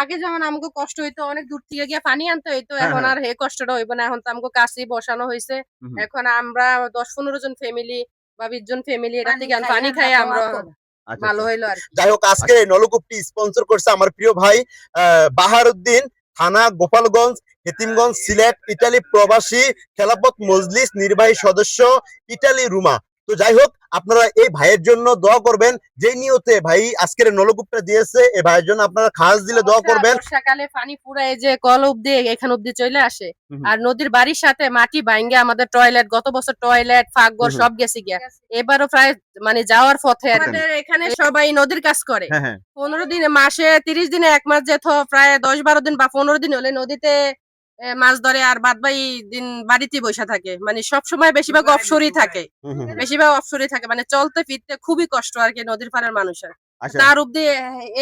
আগে যেমন আমাকে কষ্ট হইতো অনেক দূর থেকে গিয়ে পানি আনতে হইতো হ্যাঁ, এখন হ্যাঁ। আর হে কষ্টটা হইব না। এখন তো আমাকে কাছেই বসানো হয়েছে এখন আমরা দশ পনেরো জন ফ্যামিলি বা বিশ জন ফ্যামিলি এটা পানি থেকে খাই, পানি খাই আমরা আচ্ছা, ভালো আচ্ছা। হইল আর যাই হোক আজকে এই নলকূপটি স্পন্সর করছে আমার প্রিয় ভাই আহ, বাহারুদ্দিন থানা গোপালগঞ্জ হেতিমগঞ্জ সিলেট ইটালি প্রবাসী খেলাপথ মজলিস নির্বাহী সদস্য ইটালি রুমা। তো যাই হোক আপনারা এই ভাইয়ের জন্য দোয়া করবেন। যে নিয়তে ভাই আজকের নলকূপটা দিয়েছে এই ভাইয়ের জন্য আপনারা খাস দিলে দোয়া করবেন। বর্ষাকালে পানি পুরা এই যে কল অব্দি এখান অব্দি চলে আসে। আর নদীর বাড়ির সাথে মাটি ভাঙ্গে আমাদের টয়লেট গত বছর টয়লেট ফাঁকঘর। সব গেছে গিয়া। এবারও প্রায় মানে যাওয়ার পথে। আমাদের এখানে সবাই নদীর কাজ করে। হ্যাঁ হ্যাঁ। পনেরো দিনে মাসে তিরিশ দিনে এক মাস যেত প্রায় দশ বারো দিন বা পনেরো দিন হলে নদীতে মাছ ধরে আর বাদ বাই দিন বাড়িতে বসে থাকে। মানে সব সময় বেশিরভাগ অফসরই থাকে। বেশিরভাগ অফসরই থাকে। মানে চলতে ফিরতে খুবই কষ্ট আর কি নদীর পাড়ের মানুষের। আচ্ছা। তার অব্দি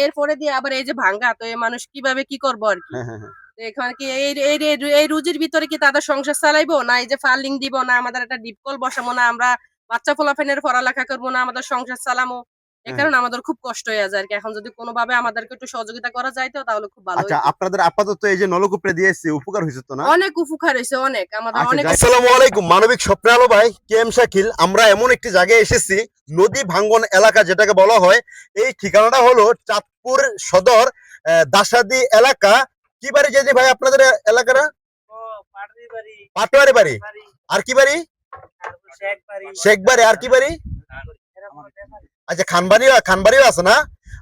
এরপরে দিয়ে আবার এই যে ভাঙ্গা তো এই মানুষ কীভাবে কি করব আর কি? হ্যাঁ হ্যাঁ হ্যাঁ। এখানে কি এই এই এই- এই রুজির ভিতরে কি তাদের সংসার চালাইবো? না এই যে ফার্লিং দিব না আমাদের একটা ডিপকল বসাবো না আমরা বাচ্চা ফোলাফেনের পড়ালেখা করব না আমাদের সংসার চালামো? এই হ্যাঁ। কারণে আমাদের খুব কষ্ট হয়ে যায় আর কি এখন যদি কোনোভাবে আমাদেরকে একটু সহযোগিতা করা যাইতো তাহলে খুব ভালো আচ্ছা আপনাদের আপাতত এই যে নলকূপটা দিয়েছে উপকার হয়েছে তো না? অনেক উপকার হয়েছে অনেক। আমাদের আচ্ছা, অনেক আসসালামু আলাইকুম মানবিক স্বপ্ন আলো ভাই কে এম শাকিল। আমরা এমন একটি জায়গায় এসেছি নদী ভাঙ্গন এলাকা যেটাকে বলা হয়। এই ঠিকানাটা হলো চাঁদপুর সদর আহ, দাসাদি এলাকা। কি বাড়ি যে যে ভাই আপনাদের এলাকাটা? পাটোয়ারি বাড়ি আর কি বাড়ি? শেখ বাড়ি আর কি বাড়ি? আচ্ছা খানবাড়িও খানবাড়িও আছে না?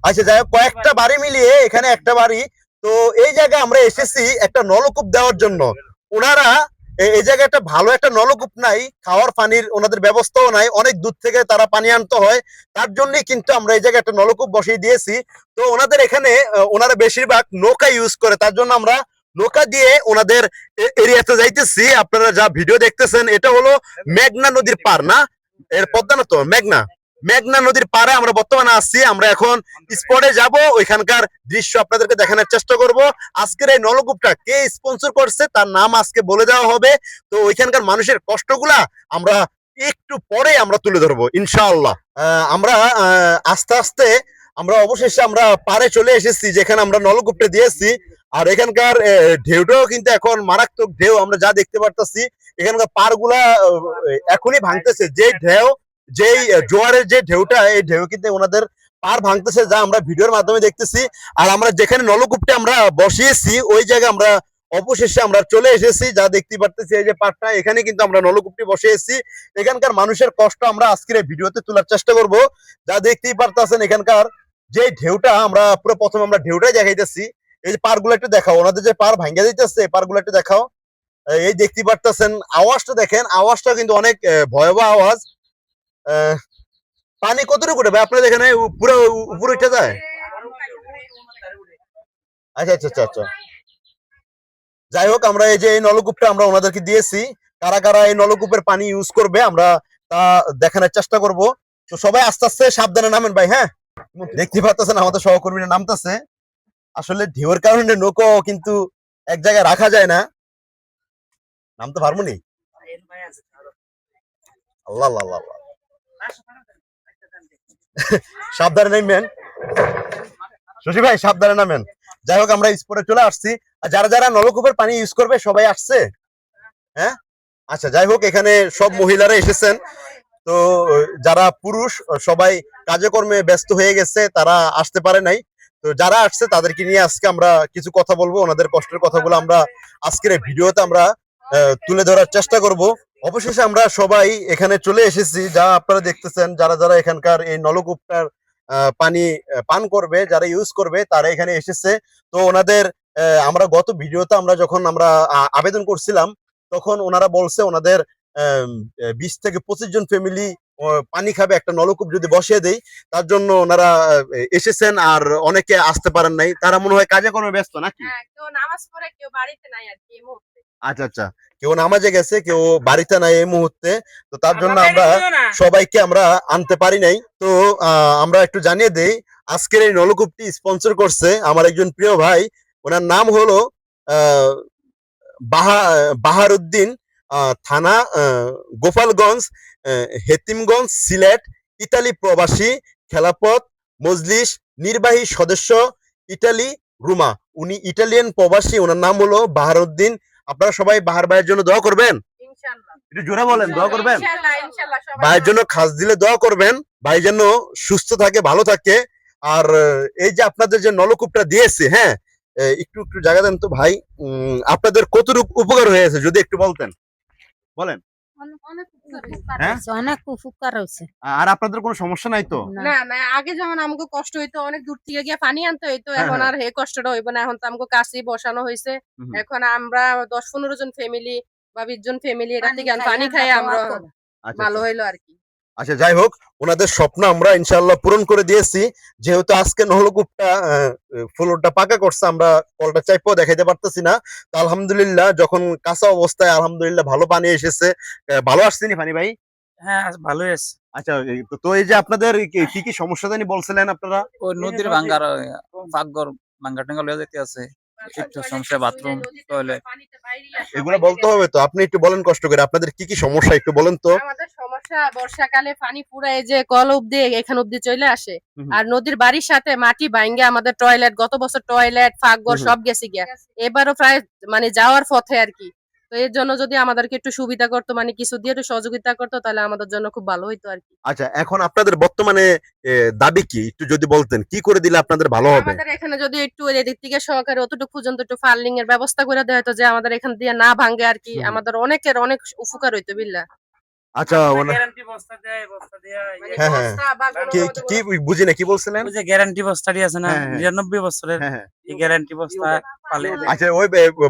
আচ্ছা যাই হোক কয়েকটা বাড়ি মিলিয়ে এখানে একটা বাড়ি। তো এই জায়গায় আমরা এসেছি একটা নলকূপ দেওয়ার জন্য। ওনারা এই জায়গায় একটা ভালো একটা নলকূপ নাই খাওয়ার পানির ওনাদের ব্যবস্থাও নাই অনেক দূর থেকে তারা পানি আনতে হয়। তার জন্যই কিন্তু আমরা এই জায়গায় একটা নলকূপ বসিয়ে দিয়েছি। তো ওনাদের এখানে ওনারা বেশিরভাগ নৌকা ইউজ করে। তার জন্য আমরা নৌকা দিয়ে ওনাদের এরিয়াতে যাইতেছি। আপনারা যা ভিডিও দেখতেছেন এটা হলো মেঘনা নদীর পার না? এর পদ্মা না তো? মেঘনা? মেঘনা নদীর পারে আমরা বর্তমানে আসছি আমরা এখন স্পটে যাব। ওইখানকার দৃশ্য আপনাদেরকে দেখানোর চেষ্টা করব। আজকের এই নলকূপটা কে স্পন্সর করছে তার নাম আজকে বলে দেওয়া হবে। তো ওইখানকার মানুষের কষ্টগুলা আমরা একটু পরে আমরা তুলে ধরবো, ইনশাআল্লাহ। আমরা আস্তে আস্তে আমরা অবশেষে আমরা পারে চলে এসেছি, যেখানে আমরা নলকূপটা দিয়েছি। আর এখানকার ঢেউটাও কিন্তু এখন মারাত্মক ঢেউ, আমরা যা দেখতে পারতাছি। এখানকার পারগুলা এখনই ভাঙতেছে। যে ঢেউ যেই জোয়ারের যে ঢেউটা এই ঢেউ কিন্তু ওনাদের পার ভাঙতেছে যা আমরা ভিডিওর মাধ্যমে দেখতেছি। আর আমরা যেখানে নলকূপটা আমরা বসিয়েছি ওই জায়গায় আমরা অবশেষে আমরা চলে এসেছি যা দেখতে পারতেছি এই যে পাটটা এখানে কিন্তু আমরা নলকূপটি বসিয়েছি। এখানকার মানুষের কষ্ট আমরা আজকের এই ভিডিওতে তোলার চেষ্টা করব। যা দেখতেই পারতেছেন এখানকার যে ঢেউটা আমরা পুরো প্রথমে আমরা ঢেউটাই দেখাইতেছি। এই যে পারগুলো একটু দেখাও ওনাদের যে পার ভাঙ্গা দিতেছে পারগুলো একটু দেখাও। এই দেখতে পারতেছেন আওয়াজটা দেখেন আওয়াজটা কিন্তু অনেক ভয়াবহ আওয়াজ। পানি কতটুকু উঠে? ভাই আপনাদের এখানে পুরো উপরে উঠে যায়। আচ্ছা আচ্ছা আচ্ছা আচ্ছা। যাই হোক আমরা এই যে এই নলকূপটা আমরা ওনাদেরকে দিয়েছি। কারা কারা এই নলকূপের পানি ইউজ করবে আমরা তা দেখানোর চেষ্টা করব। তো সবাই আস্তে আস্তে সাবধানে নামেন ভাই হ্যাঁ? দেখতে পাচ্ছেন আমাদের সহকর্মীরা নামতেছে। আসলে ঢেউয়ের কারণে নৌকো কিন্তু এক জায়গায় রাখা যায় না। নামতে পারব নি? আল্লাহ আল্লাহ আল্লাহ। সাবধানে নামবেন। শশী ভাই, সাবধানে নামেন। যাই হোক, আমরা স্পটে চলে আসছি। যারা যারা নলকূপের পানি ইউজ করবে, সবাই আসছে? হ্যাঁ? আচ্ছা যাই হোক, এখানে সব মহিলারা এসেছেন। তো, যারা পুরুষ, সবাই কাজে কর্মে ব্যস্ত হয়ে গেছে, তারা আসতে পারে নাই। তো, যারা আসছে, তাদেরকে নিয়ে আজকে আমরা কিছু কথা বলব। ওনাদের কষ্টের কথাগুলো আমরা আজকের ভিডিওতে আমরা তুলে ধরার চেষ্টা করব। অবশেষে আমরা সবাই এখানে চলে এসেছি। যা আপনারা দেখতেছেন যারা যারা এখানকার এই নলকূপটার পানি পান করবে যারা ইউজ করবে তারা এখানে এসেছে। তো ওনাদের আমরা গত ভিডিওতে আমরা যখন আমরা আবেদন করছিলাম তখন ওনারা বলছে ওনাদের বিশ থেকে পঁচিশ জন ফ্যামিলি পানি খাবে একটা নলকূপ যদি বসিয়ে দেই তার জন্য ওনারা এসেছেন আর অনেকে আসতে পারেন নাই। তারা মনে হয় কাজে কর্মে ব্যস্ত নাকি? হ্যাঁ, নামাজ পড়ে কেউ বাড়িতে নাই আর কি আচ্ছা আচ্ছা। কেউ নামাজে গেছে কেউ বাড়িতে নাই এই মুহূর্তে। তো তার জন্য আমরা সবাইকে আমরা আনতে পারি নাই। তো আমরা একটু জানিয়ে দেই আজকের এই নলকূপটি স্পন্সর করছে আমার একজন প্রিয় ভাই। ওনার নাম হলো আহ, বাহা বাহারুদ্দিন থানা আহ, গোপালগঞ্জ হেতিমগঞ্জ সিলেট ইতালি প্রবাসী খেলাপথ মজলিস নির্বাহী সদস্য ইটালি রুমা। উনি ইটালিয়ান প্রবাসী ওনার নাম হলো বাহারউদ্দিন আপনারা সবাই বাহার ভাইয়ের জন্য দোয়া করবেন? একটু জোরে বলেন দোয়া করবেন? ভাইয়ের জন্য খাস দিলে দোয়া করবেন। ভাই যেন সুস্থ থাকে ভালো থাকে। আর এই যে আপনাদের যে নলকূপটা দিয়েছে হ্যাঁ একটু একটু জায়গা দেন তো ভাই। উম, আপনাদের কতটুকু উপকার হয়েছে যদি একটু বলতেন। বলেন। হ্যাঁ? হয়েছে আর আপনাদের কোনো সমস্যা নাই তো না। না আগে যেমন আমাকে কষ্ট হইতো অনেক দূর থেকে গিয়ে পানি আনতে হইতো হ্যাঁ, এখন হ্যাঁ। আর হে কষ্টটা হইব না এখন তো আমাকে কাছেই বসানো হয়েছে এখন আমরা দশ পনেরো জন ফ্যামিলি বা বিশ জন ফ্যামিলি এটা থেকে পানি খাই আমরা আচ্ছা, ভালো আচ্ছা। হইল আর কি আচ্ছা যাই হোক ওনাদের স্বপ্ন আমরা ইনশাল্লাহ পূরণ করে দিয়েছি। যেহেতু আজকে নহলকূপটা ফ্লোরটা পাকা করছে আমরা কলটা চাইপেও দেখাইতে পারতেছি না। তো আলহামদুলিল্লাহ যখন কাঁচা অবস্থায় আলহামদুলিল্লাহ ভালো পানি এসেছে। ভালো আসছেনি পানি ভাই? হ্যাঁ ভালোই আছে। আচ্ছা তো- এই যে আপনাদের কি কি কি সমস্যা জানি বলছিলেন আপনারা? ওই নদীর ভাঙ্গার ভাঙ্গা টাঙ্গা লয়ে যেতে আছে। একটু সমস্যা বাথরুম টয়লেট এগুলো বলতে হবে তো আপনি একটু বলেন কষ্ট করে আপনাদের কি কি সমস্যা একটু বলেন তো? আমাদের সমস্যা বর্ষাকালে পানি পুরা এই যে কল অব্দি এখান অব্দি চলে আসে। আর নদীর বাড়ির সাথে মাটি ভাঙ্গে আমাদের টয়লেট গত বছর টয়লেট ফাঁকঘর সব গেছে গিয়া। এবারও প্রায় মানে যাওয়ার পথে আর কি। তো এর জন্য যদি আমাদেরকে একটু সুবিধা করতো মানে কিছু দিয়ে একটু সহযোগিতা করতো তাহলে আমাদের জন্য খুব ভালো হইতো আর কি। আচ্ছা এখন আপনাদের বর্তমানে দাবি কি? একটু যদি বলতেন কি করে দিলে আপনাদের ভালো হবে? আমাদের এখানে যদি একটু এদিক থেকে সহকারে অতটুকু পর্যন্ত একটু ফার্লিং এর ব্যবস্থা করে দেওয়া হতো যে আমাদের এখান দিয়ে না ভাঙে আর কি আমাদের অনেকের অনেক উপকার হইতো বিল্লা আচ্ছা গ্যারান্টি বস্তা দেয় বস্তা দেয় মানে হ্যাঁ, হ্যাঁ। বা কি কি বুঝি না কি বলছিলেন? যে গ্যারান্টি বস্তাটি আছে না হ্যাঁ, হ্যাঁ। নিরানব্বই বছরের হ্যাঁ হ্যাঁ। এই গ্যারান্টি বস্তা পালে আচ্ছা ওই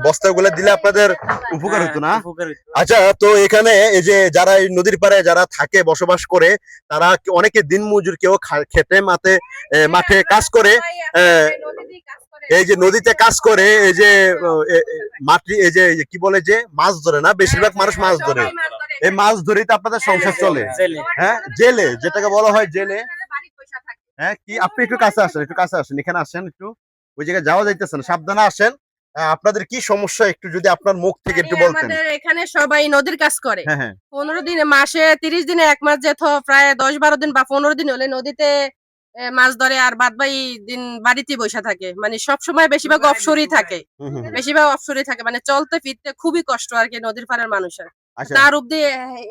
বস্তাগুলো দিলে আপনাদের উপকার হতো না? হ্যাঁ। আচ্ছা তো এখানে এই যে যারা এই নদীর পাড়ে যারা থাকে বসবাস করে তারা অনেকে দিন মজুর কেউ খেতে মাঠে মাঠে কাজ করে এই যে নদীতে কাজ করে এই যে মাটি এই যে কি বলে যে মাছ ধরে না? বেশিরভাগ মানুষ মাছ ধরে। এই মাছ ধরেই তো আপনাদের সংসার চলে। জেলে। হ্যাঁ জেলে যেটাকে বলা হয় জেলে। হ্যাঁ কি আপনি একটু কাছে আসেন একটু কাছে আসেন এখানে আসেন একটু। ওই জায়গায় যাওয়া যাইতেছেন সাবধানে আসেন। আপনাদের কি সমস্যা একটু যদি আপনার মুখ থেকে একটু বলতেন। আমাদের এখানে সবাই নদীর কাজ করে। হ্যাঁ হ্যাঁ। পনেরো দিনে মাসে তিরিশ দিনে এক মাস যেত প্রায় দশ বারো দিন বা পনেরো দিন হলে নদীতে মাছ ধরে আর বাদ বাই দিন বাড়িতে বসে থাকে। মানে সব সময় বেশিরভাগ অফসরই থাকে। বেশিরভাগ অফসরই থাকে। মানে চলতে ফিরতে খুবই কষ্ট আর কি নদীর পাড়ের মানুষের। তার অব্দি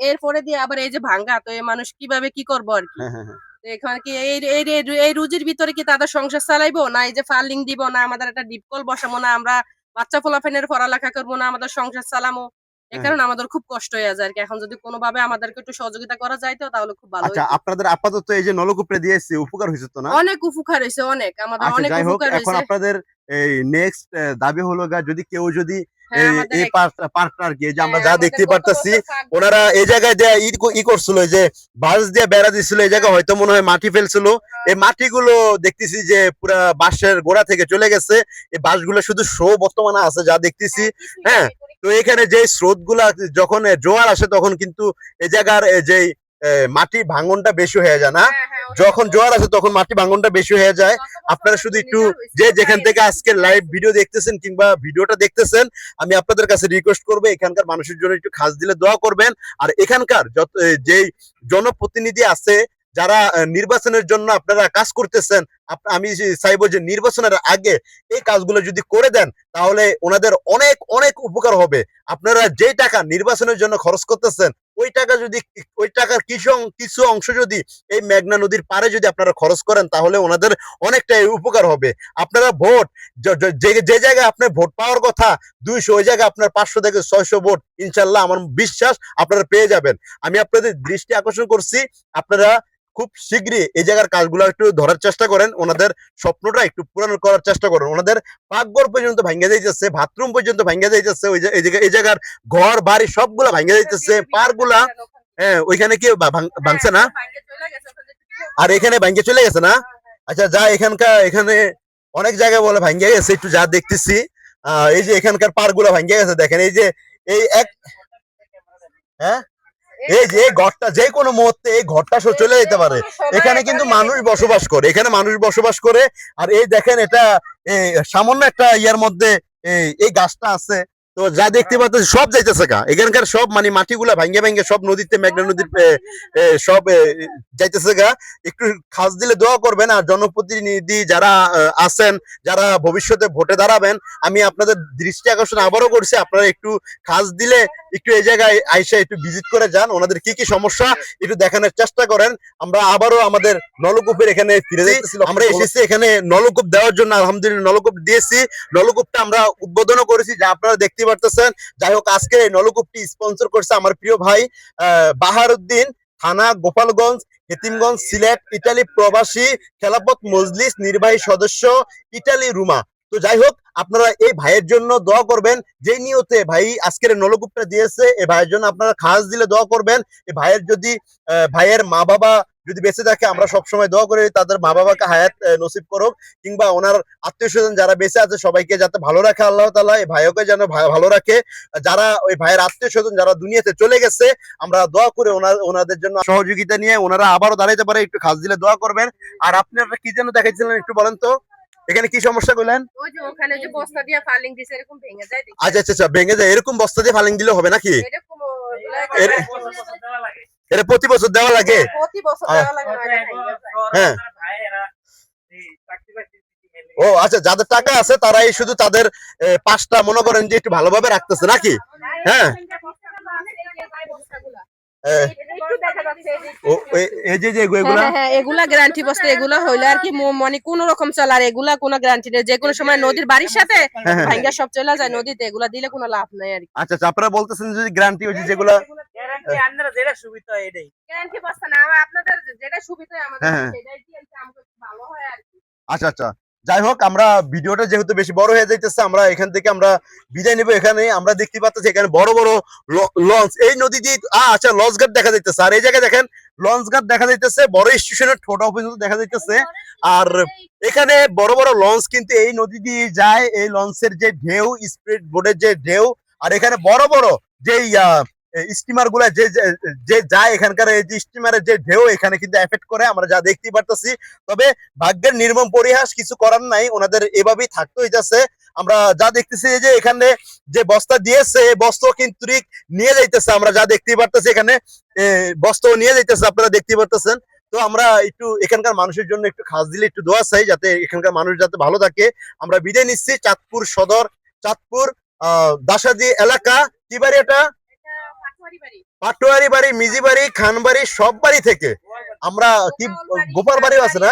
এরপরে দিয়ে আবার এই যে ভাঙ্গা তো এই মানুষ কীভাবে কি করব আর কি? হ্যাঁ হ্যাঁ হ্যাঁ। এখানে কি এই রুজির ভিতরে কি তাদের সংসার চালাইবো? না এই যে ফার্লিং দিব না আমাদের একটা ডিপকল বসাবো না আমরা বাচ্চা ফোলাফেনের পড়ালেখা করব না আমাদের সংসার চালামো? হ্যাঁ। কারণে আমাদের খুব কষ্ট হয়ে যায় আর কি। এখন যদি কোনোভাবে আমাদেরকে একটু সহযোগিতা করা যাইতো তাহলে খুব ভালো আচ্ছা আপনাদের আপাতত এই যে নলকূপটা দিয়েছে উপকার হয়েছে তো না? অনেক উপকার হয়েছে অনেক। আমাদের আচ্ছা অনেক উপকার এখন হয়েছে। আপনাদের এই নেক্সট দাবি হলো যদি কেউ যদি এই পার্টটা আর কি যে আমরা হ্যাঁ, যা দেখতে পারতাছি ওনারা এই জায়গায় দেয়া ই করছিল যে বাঁশ দিয়ে বেড়া দিছিল এই জায়গায় হয়তো মনে হয় মাটি ফেলছিল। এই মাটিগুলো দেখতেছি যে পুরা বাঁশের গোড়া থেকে চলে গেছে। এই বাঁশগুলো শুধু শো বর্তমানে আছে যা দেখতেছি। হ্যাঁ, তো এখানে যে স্রোতগুলা যখন জোয়ার আসে তখন কিন্তু এই জায়গার যে মাটি ভাঙনটা বেশি হয়ে যায় না? হ্যাঁ, হ্যাঁ, যখন জোয়ার আছে তখন মাটি ভাঙনটা বেশি হয়ে যায়। আপনারা শুধু একটু যে যেখান থেকে আজকে লাইভ ভিডিও দেখতেছেন কিংবা ভিডিওটা দেখতেছেন আমি আপনাদের কাছে রিকোয়েস্ট করব এখানকার মানুষের জন্য একটু খাস দিলে দোয়া করবেন। আর এখানকার যত যেই জনপ্রতিনিধি আছে যারা নির্বাচনের জন্য আপনারা কাজ করতেছেন আমি চাইব যে নির্বাচনের আগে এই কাজগুলো যদি করে দেন তাহলে ওনাদের অনেক অনেক উপকার হবে। আপনারা যে টাকা নির্বাচনের জন্য খরচ করতেছেন ওই টাকা যদি, ওই টাকার কিছু কিছু অংশ যদি এই মেঘনা নদীর পারে যদি আপনারা খরচ করেন, তাহলে ওনাদের অনেকটাই উপকার হবে। আপনারা ভোট য- জায়গায় আপনার ভোট পাওয়ার কথা, দুইশো, ওই জায়গায় আপনার পাঁচশো থেকে ছয়শো ভোট, ইনশাল্লাহ আমার বিশ্বাস আপনারা পেয়ে যাবেন। আমি আপনাদের দৃষ্টি আকর্ষণ করছি, আপনারা খুব শীঘ্রই এই জায়গার কাজগুলো একটু ধরার চেষ্টা করেন। ওনাদের স্বপ্নটা একটু পূরণ করার চেষ্টা করেন। ওনাদের পাকঘর পর্যন্ত ভাঙ্গে যাইতেছে, বাথরুম পর্যন্ত ভাঙ্গে যাইতেছে, ওই জায়গা- এই জায়গার ঘর, বাড়ি সবগুলা ভাঙ্গে যাইতেছে। পারগুলা হ্যাঁ ওইখানে কি ভাঙ- ভাঙছে না? আর এখানে ভাঙ্গে চলে গেছে না? আচ্ছা যা এখানকার, এখানে অনেক জায়গায় বলে ভাঙ্গে গেছে, একটু যা দেখতেছি। এই যে এখানকার পারগুলা ভাঙ্গে গেছে, দেখেন, এই যে, এই এক হ্যাঁ? এই যে ঘরটা যে কোনো মুহূর্তে এই ঘরটা সব চলে যেতে পারে। এখানে কিন্তু মানুষ বসবাস করে এখানে মানুষ বসবাস করে। আর এই দেখেন এটা সামান্য একটা ইয়ার মধ্যে এই গাছটা আছে। তো যা দেখতে পাচ্ছেন সব যাইতেছে গা। এখানকার সব মানে মাটিগুলা ভাঙ্গে ভাঙ্গে সব নদীতে মেঘনা নদীর এ, এ, সব যাইতেছে গা। একটু খাস দিলে দোয়া করবেন আর জনপ্রতিনিধি যারা আছেন যারা ভবিষ্যতে ভোটে দাঁড়াবেন আমি আপনাদের দৃষ্টি আকর্ষণ আবারও করছি। আপনারা একটু খাস দিলে একটু এই জায়গায় আইসা একটু ভিজিট করে যান ওনাদের কি কি সমস্যা একটু দেখানোর চেষ্টা করেন। আমরা আবারও আমাদের নলকূপের এখানে ফিরে আমরা এসেছি এখানে নলকূপ দেওয়ার জন্য আলহামদুলিল্লাহ নলকূপ দিয়েছি। নলকূপটা আমরা উদ্বোধনও করেছি যা আপনারা দেখতে পারতেছেন। যাই হোক আজকে এই নলকূপটি স্পন্সর করছে আমার প্রিয় ভাই আহ, বাহারুদ্দিন থানা গোপালগঞ্জ হেতিমগঞ্জ সিলেট ইটালি প্রবাসী খেলাপথ মজলিস নির্বাহী সদস্য ইটালি রুমা। তো যাই হোক আপনারা এই ভাইয়ের জন্য দোয়া করবেন। যে নিয়তে ভাই আজকের নলকূপটা দিয়েছে, এই ভাইয়ের জন্য আপনারা খাস দিলে দোয়া করবেন। এই ভাইয়ের যদি ভাইয়ের মা বাবা যদি বেঁচে থাকে, আমরা সবসময় দোয়া করি, তাদের মা বাবাকে হায়াত নসিব করুক, কিংবা ওনার আত্মীয় স্বজন যারা বেঁচে আছে, সবাইকে যাতে ভালো রাখে আল্লাহ তালা এই ভাইকে যেন ভালো রাখে। যারা ওই ভাইয়ের আত্মীয় স্বজন যারা দুনিয়াতে চলে গেছে, আমরা দোয়া করে ওনার ওনাদের জন্য সহযোগিতা নিয়ে ওনারা আবারও দাঁড়াইতে পারে, একটু খাস দিলে দোয়া করবেন। আর আপনি আপনারা কি যেন দেখাইছিলেন একটু বলেন তো? এখানে কি সমস্যা করলেন ওই যে ওখানে যে বস্তা দিয়ে ফালিং দিছে এরকম ভেঙে যায় আচ্ছা আচ্ছা আচ্ছা ভেঙে যায় এরকম বস্তা দিয়ে ফালিং দিলে হবে নাকি? এটা প্রতি বছর দেওয়া লাগে। প্রতি বছর আহ, দেওয়া লাগে না, এটা ভেঙে যায়। হ্যাঁ। ও আচ্ছা যাদের টাকা আছে তারাই শুধু তাদের পাঁচটা মনে করেন যে একটু ভালোভাবে রাখতেছে নাকি? হ্যাঁ। এ, একটু দেখা যাচ্ছে এই যে- হ্যাঁ, এগুলা? হ্যাঁ, হ্যাঁ, এগুলা গ্যারান্টি বস্তা এগুলা হইলে আর কি ম- মানে কোন রকম চলে আর এগুলা কোনো গ্যারান্টি নেই। যে কোনো সময় নদীর বাড়ির সাথে হ্যাঁ, হ্যাঁ। ভাঙ্গা সব চলে যায় নদীতে এগুলা দিলে কোনো লাভ নাই আর কি। আচ্ছা আচ্ছা আপনারা বলতেছেন যদি গ্যারান্টি হয়েছে যেগুলা গ্যারান্টি বস্তা না আপনাদের যেটা সুবিধা আমাদের হ্যাঁ, হ্যাঁ। সেটাই দিয়ে ভালো হয় আর কি। আচ্ছা আচ্ছা। যাই হোক, আমরা ভিডিওটা যেহেতু বেশি বড় হয়ে যাইতেছে, আমরা এখান থেকে আমরা বিদায় নেব। এখানে আমরা দেখতে পাচ্ছি এখানে বড় বড় লঞ্চ। এই নদী দিয়ে আচ্ছা লঞ্চ ঘাট দেখা যাইতেছে। আর এই জায়গায় দেখেন, লঞ্চ ঘাট দেখা যাইতেছে, বড় স্টেশনের ঠোঁটা পর্যন্ত দেখা যাইতেছে। আর এখানে বড় বড় লঞ্চ কিন্তু এই নদী দিয়ে যায়। এই লঞ্চের যে ঢেউ স্পিড বোর্ডের যে ঢেউ, আর এখানে বড় বড় যে স্টিমারগুলা যে যে- যায় এখানকার এই যে স্টিমারের যে ঢেউ এখানে কিন্তু এফেক্ট করে আমরা যা দেখতেই পারতেছি। তবে ভাগ্যের নির্মম পরিহাস কিছু করার নাই ওনাদের এভাবেই থাকতে হইতেছে আমরা যা দেখতেছি যে এখানে যে বস্তা দিয়েছে এই বস্তা কিন্তু নিয়ে যাইতেছে আমরা যা দেখতেই পারতেছি এখানে। এ, বস্তাও নিয়ে যাইতেছে আপনারা দেখতেই পারতেছেন। তো আমরা একটু এখানকার মানুষের জন্য একটু খাস দিলে একটু দোয়া চাই যাতে এখানকার মানুষ যাতে ভালো থাকে। আমরা বিদায় নিচ্ছি চাঁদপুর সদর চাঁদপুর আহ দাসাদি এলাকা। কি বাড়ি এটা? পাটোয়ারি বাড়ি মিজি বাড়ি খান বাড়ি সব বাড়ি থেকে। আমরা কি গোপাল বাড়িও আছে না?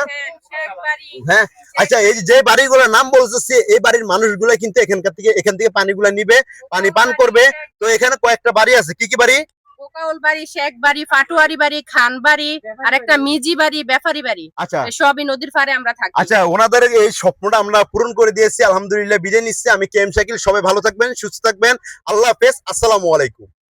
হ্যাঁ আচ্ছা এই যে- যে বাড়িগুলোর নাম বলতেছি এই বাড়ির মানুষগুলো কিন্তু এখানকার থেকে এখান থেকে পানিগুলো নিবে পানি পান করবে। তো এখানে কয়েকটা বাড়ি আছে কি কি বাড়ি? শেখ বাড়ি পাটোয়ারি বাড়ি খান বাড়ি আর একটা মিজি বাড়ি ব্যাপারী বাড়ি। আচ্ছা। সবই নদীর পাড়ে আমরা থাকি। আচ্ছা ওনাদের এই স্বপ্নটা আমরা পূরণ করে দিয়েছি আলহামদুলিল্লাহ বিদায় নিচ্ছি। আমি কে এম শাকিল সবাই ভালো থাকবেন সুস্থ থাকবেন। আল্লাহ হাফেজ আসসালামু আলাইকুম।